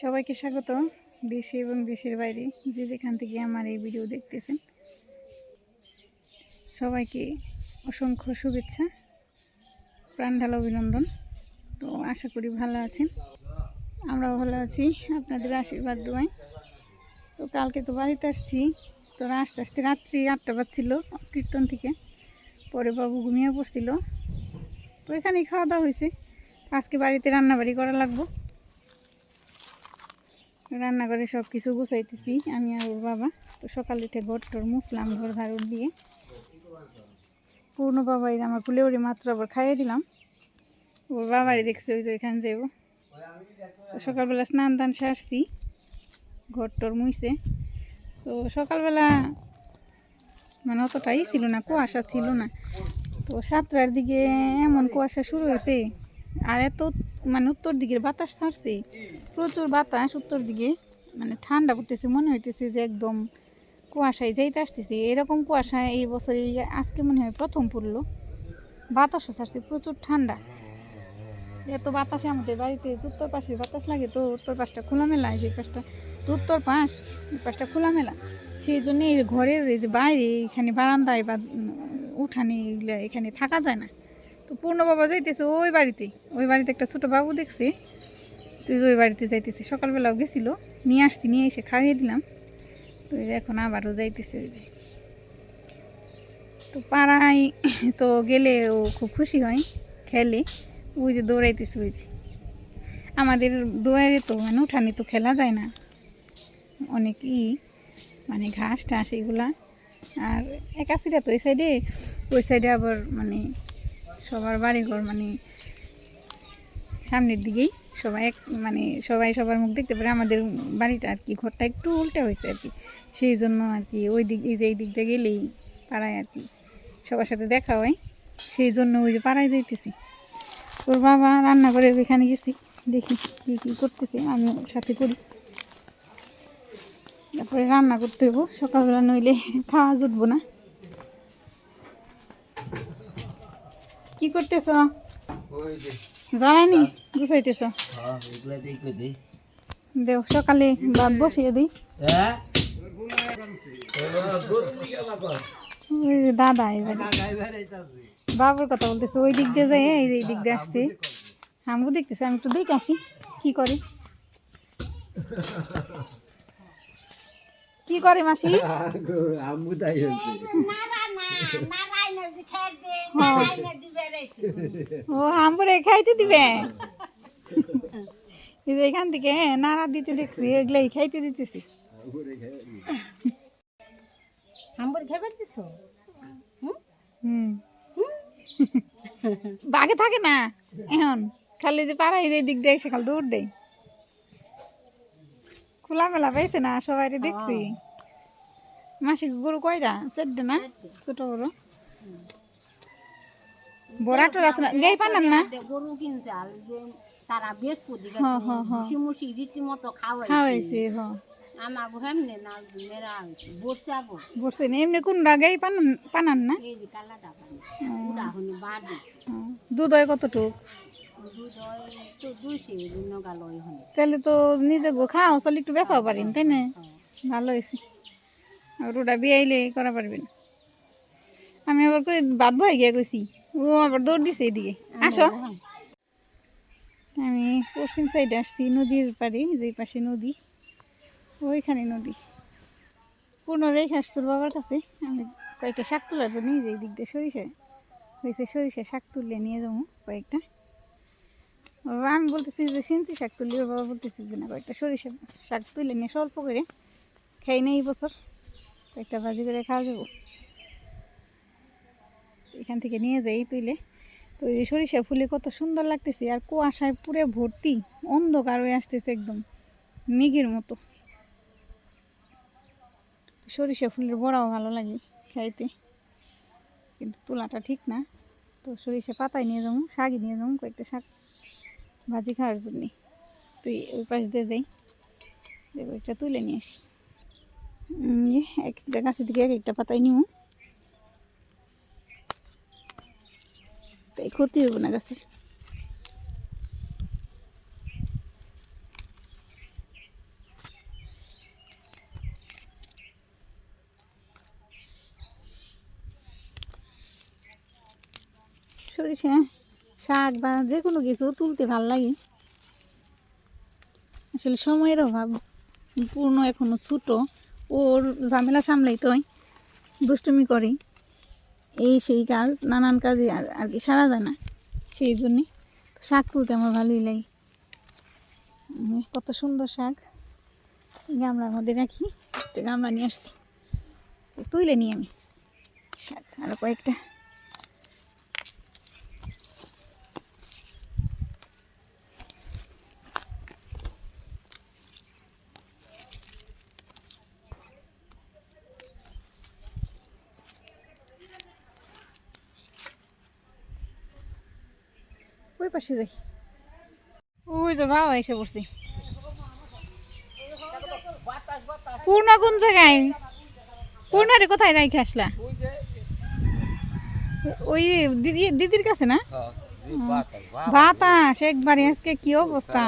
সবাইকে স্বাগত, দেশে এবং দেশের বাইরে, যে যেখান থেকে আমার এই ভিডিও দেখতেছেন। সবাইকে অসংখ্য শুভেচ্ছা, প্রাণ ঢালা অভিনন্দন। তো আশা করি ভালো আছেন। আমরাও ভালো আছি, আপনাদের আশীর্বাদ দোয়াই তো কালকে তো বাড়িতে আসছি তো আস্তে আস্তে রাত্রি আটটা বাজছিল কীর্তন থেকে। পরে বাবু ঘুমিয়ে পড়ছিল। তো এখানেই খাওয়া দাওয়া হয়েছে। আজকে বাড়িতে রান্নাবাড়ি করা লাগবো। রান্না করে সব কিছু গুছাইতেছি, আমি আর ওর বাবা। তো সকালে উঠে ঘর টর মুসলাম ঘর ঝাড়ু দিয়ে। পূর্ণ বাবাই আমার কুলে ওরে মাত্র আবার খাইয়ে দিলাম। ওর বাবারই দেখছে ওই যে ওইখানে যাব তো সকালবেলা স্নান দান সারছি ঘর টর মুইছে। তো সকালবেলা মানে অতটাই ছিল না, কুয়াশা ছিল না। তো সাতটার দিকে এমন কুয়াশা শুরু হয়েছে, আর এত মানে উত্তর দিকের বাতাস ছাড়ছে, প্রচুর বাতাস উত্তর দিকে মানে ঠান্ডা পড়তেছে, মনে হইতেছে যে একদম কুয়াশায় যাইতে আসতেছে। এরকম কুয়াশা এই বছর আজকে মনে হয় প্রথম পড়ল। বাতাসও ছাড়ছে, প্রচুর ঠান্ডা। এত বাতাসে আমাদের বাড়িতে উত্তর পাশে বাতাস লাগে তো উত্তর পাশটা খোলামেলা, এই পাশটা তো উত্তর পাশ, এই পাশটা খোলামেলা। সেই জন্য এই ঘরের এই যে বাইরে এখানে বারান্দায় বা উঠানে এগুলা এখানে থাকা যায় না। তো পূর্ণ বাবা যাইতেছে ওই বাড়িতে ওই বাড়িতে একটা ছোটো বাবু দেখছে। তুই ওই বাড়িতে যাইতেছি, সকালবেলাও গেছিল, নিয়ে আসছি, নিয়ে এসে খাইয়ে দিলাম। তো এখন আবারও যাইতেছে ওই যে। তো পাড়ায় তো গেলে ও খুব খুশি হয়, খেলে। ওই যে দৌড়াইতেছে, ওই যে। আমাদের দোয়ারে তো মানে উঠানে তো খেলা যায় না। অনেক ই মানে ঘাস টাস এগুলা। আর একাশিটা তো এই সাইডে, ওই সাইডে আবার মানে সবার বাড়িঘর মানে সামনের দিকেই সবাই এক মানে সবাই সবার মুখ দেখতে পারে। আমাদের বাড়িটা আর কি, ঘরটা একটু উল্টে হয়েছে আর কি। সেই জন্য আর কি, ওই দিক, এই যে এই দিকটা গেলেই পাড়ায় আর কি সবার সাথে দেখা হয়। সেই জন্য ওই যে পাড়ায় যাইতেছি। তোর বাবা রান্না করে ওইখানে গেছি দেখি কি কি করতেছি আমি সাথে করি তারপরে রান্না করতে হইব সকালবেলা নইলে খাওয়া জুটবো না। কি করতেছ? যে গুছাইতেছ? হ্যাঁ এগুলা দিয়ে কই দে সকালে ভাত বসিয়ে দিই। হ্যাঁ? দাদা এবার। বাবুর কথা বলতেছে ওই দিক দিয়ে যাই এই এই দিক দিয়ে আসছে। আমিও দেখতেছি আমি একটু দেখে আসি কি করে? কি করে মাসি? আমু তাই হচ্ছে। ও আমরে খাইতে দিবে? এই যে এখান থেকে নাড়া দিতে দেখছি এগুলাই খাইতে দিতেছি। হাম্বুর খাইবার দিছ? হুম। বাগে থাকে না? এখন খালি যে পাড়াই এই দিক দিয়ে এসে খালি দৌড় দেয়। খোলামেলা পাইছে না সবাই দেখছি। মাসি গরু কয়টা? চারটে না? ছোট বড়? বড়া টোর আছে না? গাই পানান না? গরু কিনছে আর তারা বৃহস্পতি হ্যাঁ, হ্যাঁ, হ্যাঁ। মুসি রীতিমতো খাওয়াইছে। খাওয়াইছে হ না মেরা এমনি কোন গাই পানান পানান না এই যে কালাটা পানি উড়া হনি দুধ হয় কতটুক তাহলে তো নিজে গো খাও একটু বেচাও পারিন তাই না ভালো হয়েছে আর ওটা বিয়াইলে করা পারবেন আমি আবার কই বাদ ভাই গিয়া কইছি ও আবার দৌড় দিছে এইদিকে আসো আমি পশ্চিম সাইডে আসছি নদীর পাড়ে যে পাশে নদী ওইখানে নদী। পুনরায় আসছি তোর বাবার কাছে? আমি কয়েকটা শাক তোলার জন্য এই দিক দিয়ে সরিষা হয়েছে সরিষা শাক তুলে নিয়ে যাব কয়েকটা। বাবা, আমি বলতেছি যে সিনচি শাক তুলি ওর বাবা বলতেছি যে না, কয়েকটা সরিষা শাক তুলে নিয়ে স্বল্প করে খাই না এই বছর, কয়েকটা ভাজি করে খাওয়া যাব। এখান থেকে নিয়ে যাই তুইলে। তো এই সরিষা ফুলে কত সুন্দর লাগতেছে, আর কুয়াশায় পুরে ভর্তি, অন্ধকার হয়ে আসতেছে একদম, মেঘের মতো। সরিষা ফুলের বড়াও ভালো লাগে খাইতে। কিন্তু তোলাটা ঠিক না। তো সরিষা পাতায় নিয়ে যাব শাকই নিয়ে যাব কয়েকটা শাক ভাজি খাওয়ার জন্যে। তুই ওই পাশ দিয়ে যাই দেখো একটা তুলে নিয়ে আসি। এক একটা গাছের দিকে এক একটা পাতায় নিব। তাই ক্ষতি হইব না গাছের। সরিষা শাক বা যে কোনো কিছু তুলতে ভালো লাগে। আসলে সময়ের অভাব, পূর্ণ এখনও ছোট। ওর ঝামেলা সামলাইতেই দুষ্টুমি করে। এই সেই কাজ, নানান কাজে আর আর কি সারা যায় না, সেই জন্যে। তো শাক তুলতে আমার ভালোই লাগে। কত সুন্দর শাক। গামলার মধ্যে রাখি, একটা গামলা নিয়ে আসছি। তুলে নিই আমি শাক আরও কয়েকটা। ওই পাশে যাই। ওই যে বাবা এসে পড়ছি। পূর্ণ কোন জায়গায়? পূর্ণারে কোথায় রাইখে আসলা? ওই দিদি দিদির কাছে না? বাতাস একবারে আজকে কি অবস্থা?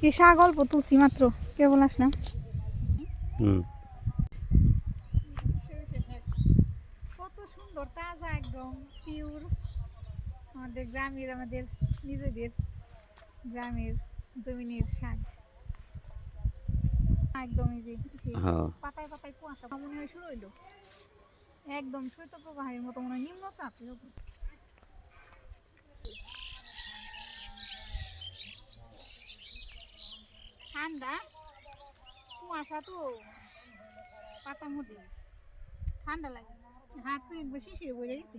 কি অল্প তুলছি মাত্র কেবল আসলাম হুম। কত সুন্দর তাজা একদম পিওর আমাদের গ্রামের আমাদের নিজেদের গ্রামের জমিনের শাক। একদমই যে হ্যাঁ। পাতায় পাতায় কুয়াশা মনে হয় শুরু হইল। একদম শৈত্যপ্রবাহের মতো মনে হয় নিম্নচাপ এরকম ঠান্ডা? কুয়াশা তো পাতার মধ্যে। ঠান্ডা লাগে। হাত তো বেশি শিরে বোঝা গেছে।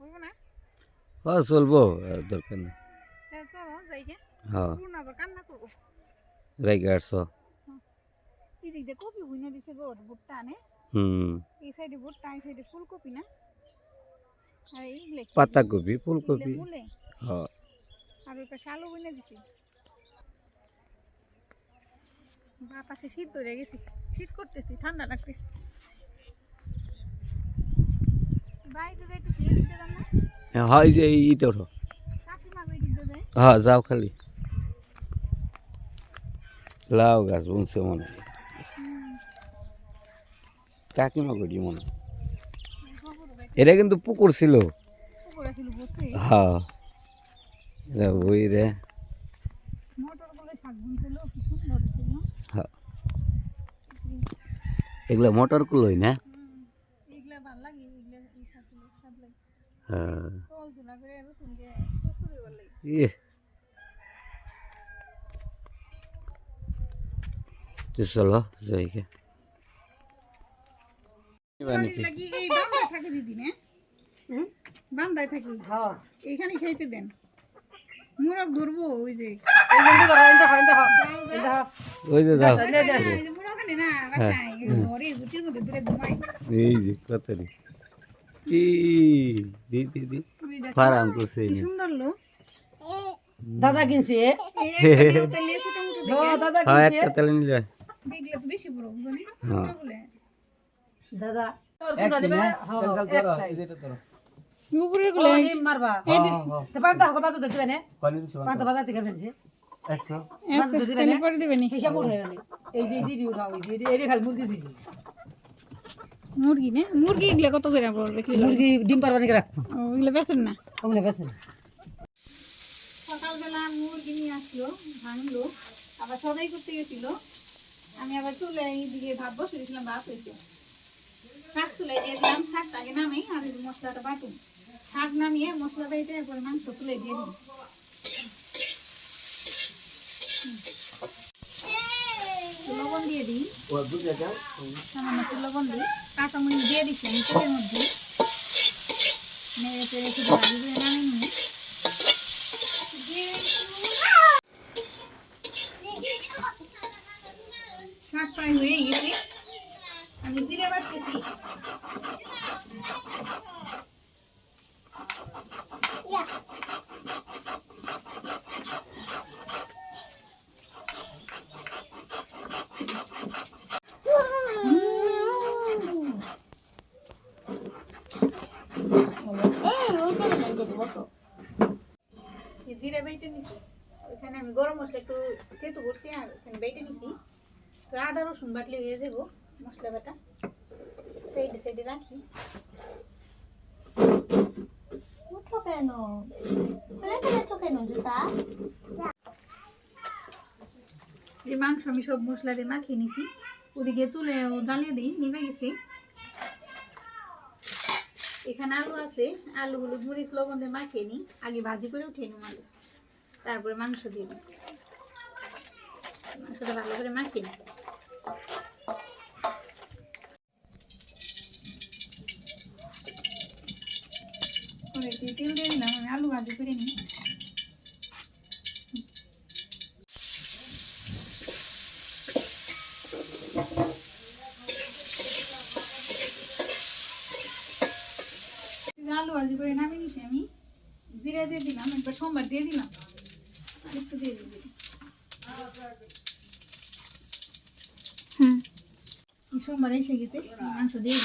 হইব না হ্যাঁ চলবো দরকার নেই। হ্যাঁ চলো যাই গে হ্যাঁ রাইগে আসছো। কপি ফুলকপি হ্যাঁ। বাতাসে শীত ধরে গেছি। শীত করতেছি ঠান্ডা লাগতেছে। বাড়িতে যাইতেছি এদিক না। হ্যাঁ এই যে এইটা ওঠো। হ্যাঁ যাও খালি। লাউ গাছ বুনছে মনে হয়। কাকিমা করি মনে এটা কিন্তু পুকুর ছিল। হ্যাঁ। এটা বই রে। হ্যাঁ। এগুলো মোটর কুলোই না এগুলা ভালো লাগে এগুলা এই শাকগুলো স্বাদ লাগে হ্যাঁ তল চুলা করে রসুন দিয়ে কচুরি ভালো লাগে ইয়ে তো চলো বান্দায় থাকে হ্যাঁ। এইখানে খাইতে দেন। মুরগ ধরবো ওই যে। ওই যে দাও। এই যে মুরগ আনে না বাসায় ঘরে গুটির মধ্যে দূরে ঘুমাই। এই যে কত ই দি দি দি। ফারাম করছে সুন্দর লো। দাদা কিনছে? এই একটা তেলে ছোট মোটো ও দাদা কিনছে? একটা তেলে নিলে। দেখলে তো বেশি বড় বুঝনি। ছোট বলে। দাদা তোর কোনটা দিবে? একটাই। উপরে গুলো? মারবা। তো পান্তা হকো পান্তা দিতে না? পান্তা। বাজার থেকে ফেলছে। আচ্ছা তেলে পরে দিবেনি হিসাব উঠে গেলে এই যে জিডি উঠাও এই যে খালি মুরগি জিজি মুরগি না? মুরগি এগুলো কত করে পড়বে মুরগি ডিম পারবা নাকি রাখব। ও, এগুলো বেচেন না? ওগুলো বেছেন সকালবেলা মুরগি নিয়ে আসলো ভাঙলো আবার সদাই করতে গেছিল। আমি আবার চুলে এইদিকে ভাত বসে দিয়েছিলাম ভাত হয়েছে। শাক চুলে দিয়ে দিলাম শাকটাকে নামেই আর মশলাটা বাটুম। শাক নামিয়ে মশলাটা এটা এরপরে মাংস তুলে দিয়ে দিই লবণ দিয়ে দিই। সামান্য একটু লবণ দিই। কাঁচামরিচ দিয়ে দিচ্ছি আমি তেলের মধ্যে। নেড়ে চেড়ে একটু ভাজি করে নামিয়ে নিই। শাক প্রায় হয়ে গেছে। আমি জিরে বাটতেছি এই জিরে বেটে নিছি ওখানে আমি গরম মশলা একটু তেতো করছি আর ওখানে বেটে নিছি তো আদা, রসুন বাটলে হয়ে যাব মশলা বাটা। সাইডে সাইডে রাখি। উঠো কেন? ফেলে কেন জুতা? এই মাংস আমি সব মশলা দিয়ে মাখিয়ে নিছি। ওদিকে চুলে জ্বালিয়ে দিই, নিভে গেছি। এখানে আলু আছে, আলু, হলুদ, মরিচ, লবণ দিয়ে মাখিয়ে নিই। আগে ভাজি করে উঠিয়ে নিই আলু। তারপরে মাংস দিয়ে মাংসটা ভালো করে মাখিয়ে নিই। কড়াইতে তেল দিয়ে দিলাম আমি আলু ভাজি করে নিই আলু ভাজি করে নামিয়ে নিছি আমি জিরা দিয়ে দিলাম একবার সোমবার দিয়ে দিলাম আর একটু দিয়ে দিবি হুম সোমবার এসে গেছে মাংস দিয়ে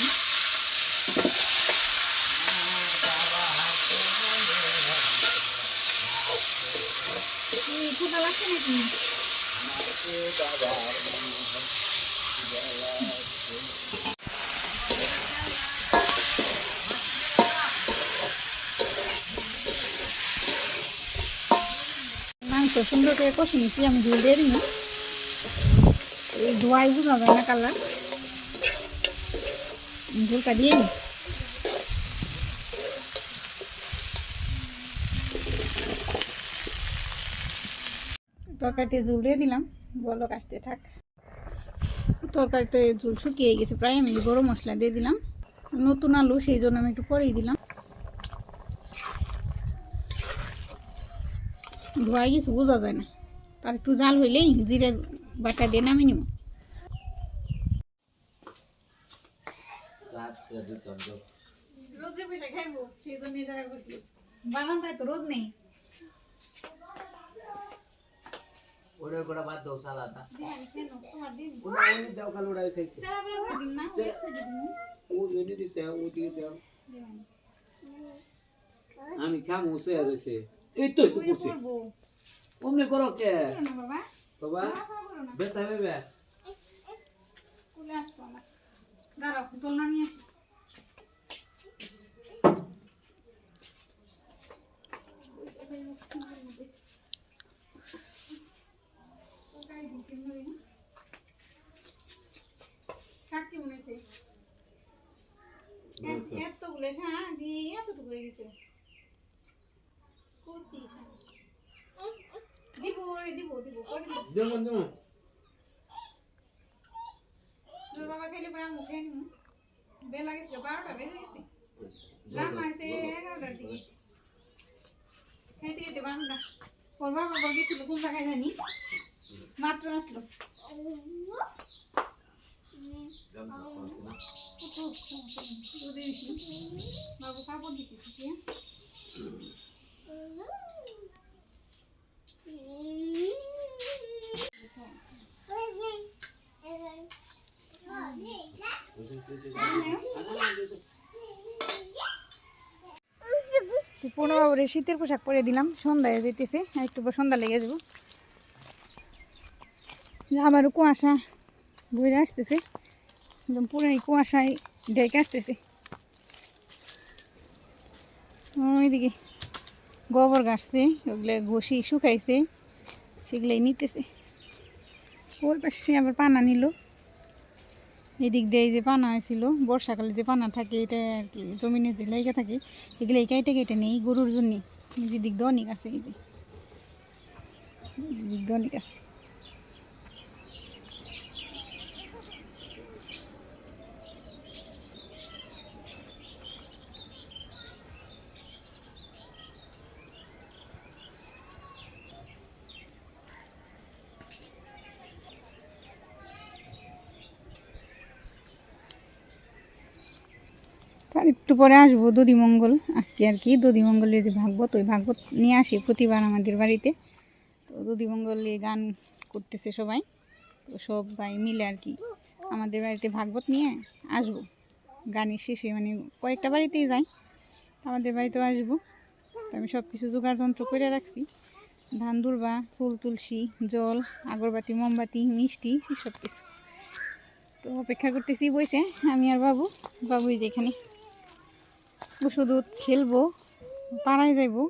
ফোটা লাগছে নাকি? মাংস সুন্দর করে কষে আমি ঝোল দিয়ে দিই এই ধোয়াই বোঝা যায় না কালার। ঝোলটা দিয়ে নিই তরকারিতে ঝোল দিয়ে দিলাম। বলক আসতে থাক। তরকারিতে ঝোল শুকিয়ে গেছে প্রায় আমি গরম মশলা দিয়ে দিলাম। নতুন আলু সেই জন্য আমি একটু পরেই দিলাম। ধোয়াই গেছে বোঝা যায় না। তার একটু জাল হইলেই জিরে বাটা দিয়ে নামিয়ে নিব। রোদে বসে খাইবো সেই জন্য জায়গায় বসলি। বানান তো রোদ নেই। ওটার করে বাদ দাও সালাদা দিহানি কেন তোমার দিন। ওটা ওই দাও কাল ওটাই খাইতে। সারা বেলা দিন না এক সাইডে দিন। ও যদি দিতে ও দিয়ে দাও। আমি খামু সে আছে এই তো করো কে? করো না বাবা? বাবা দাঁড়াও নামিয়ে আসি শাক কি মনে হয়েছে এতগুলো শাক দিয়ে এতটুকু হয়ে গেছে করছি শাক দিব রে দিব দিব করে দিব যেমন। তোর বাবা খাইলে পরে আমি মুখে নিব বেলা গেছে বারোটা বেজে গেছে। রান্না হয়েছে এগারোটার দিকে। খাইতে খাইতে বারোটা ওর বাবা বল গেছিল কোন জায়গায় জানি মাত্র আসলো। বাবু কাপড় দিছি ঠিক তো বাবুরে শীতের পোশাক পরে দিলাম, সন্ধ্যায় যেতেছে একটু পর সন্ধ্যা লেগে যাব। আবারও কুয়াশা বইরে আসতেছে, একদম পুরো এই কুয়াশায় ডেকে আসতেছে। ওইদিকে গোবর গাছছে, ওগুলো ঘষি শুকাইছে, সেগুলাই নিতেছে। ওই পাশে আবার পানা নিল। এদিক দিয়ে যে পানা ছিল বর্ষাকালে যে পানা থাকে, এটা জমিনে যে লাইকা থাকে এগুলো এই কেটে কেটে নেই গরুর জন্যে। যে দিয়ে অনেক আছে এই যে। দিক দিয়ে অনেক আছে। তার একটু পরে আসব দধিমঙ্গল, আজকে আর কি দধিমঙ্গলের যে ভাগবত, ওই ভাগবত নিয়ে আসি প্রতিবার আমাদের বাড়িতে। তো দধিমঙ্গলে গান করতেছে সবাই, তো সবাই মিলে আর কি আমাদের বাড়িতে ভাগবত নিয়ে আসব। গানের শেষে মানে কয়েকটা বাড়িতেই যাই, আমাদের বাড়িতেও আসব। আমি সব কিছু জোগাড় যন্ত্র করে রাখছি। ধান দুর্বা ফুল, তুলসী, জল, আগরবাতি, মোমবাতি, মিষ্টি সব কিছু তো অপেক্ষা করতেছি বসে, আমি আর বাবু বাবু এই দুধ খেলব পাড়ায় যাইবো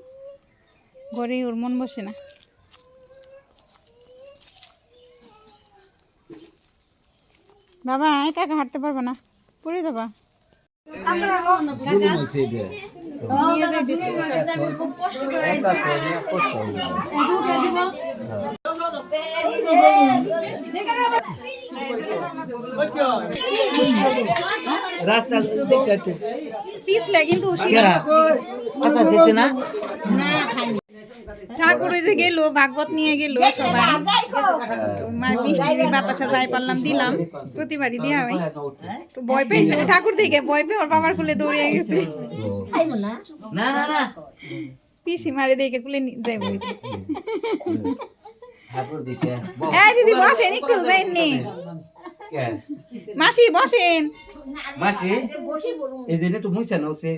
ঘরে ওর মন বসে না। বাবা একা হাঁটতে পারবে না পড়ে যাবা? কষ্ট করে একা তো নিয়ে কষ্ট হবে। রাস্তা দেখতে পিছলে কিন্তু আচ্ছা দিচ্ছে না? ঠাকুর ওই যে গেলো ভাগবত নিয়ে গেলো সবাই। মিষ্টি বাতাসা যাই পারলাম দিলাম। প্রতিবারই হয়। তো ভয় পেয়েছে ঠাকুর থেকে ভয় পেয়ে ওর বাবার খুলে দৌড়িয়ে গেছে। না না না। পিসি মারে দেখে খুলে যাই বলছে ঠাকুর দিতে এই দিদি বসেন একটু যাইন নি। মাসি বসেন। মাসি? এই যে তো মুইছে না সে